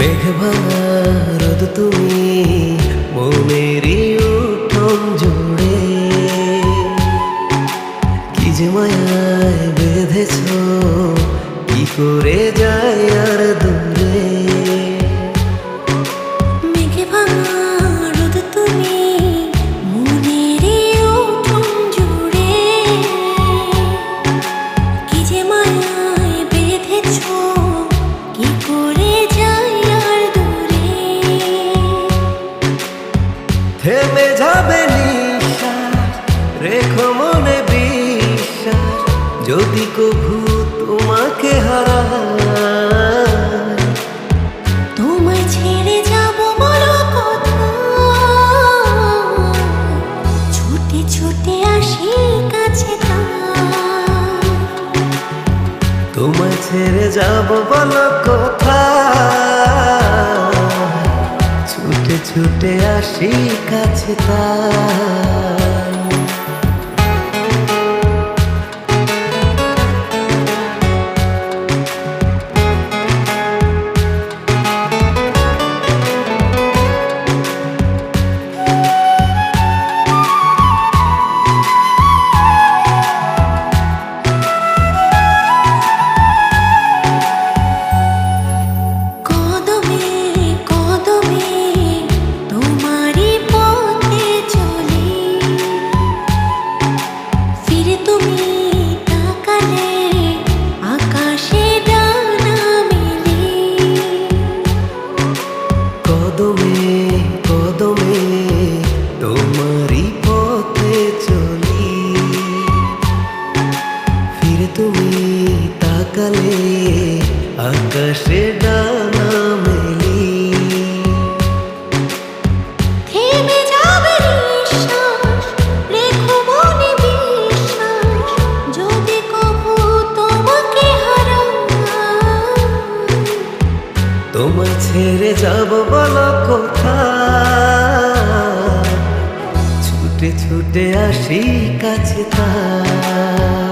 ভাঙা রোদ তুমি মনেরই উঠোন জুড়ে কি যে মায়ায় বেঁধেছ কি করে মনে বিশ্বাস যদি কভু তোমাকে হারা তোমায় ছেড়ে যাব বলো কোথায় ছুটে ছুটে আসি কাছে তোমায় ছেড়ে যাব বলো কোথায় ছুটে ছুটে আসি কাছে তার। তুমি তাকালে আকাশে ডানা মেলি তোমায় ছেড়ে যাব বলো কোথায়? ছুটে ছুটে আসি কাছে তার।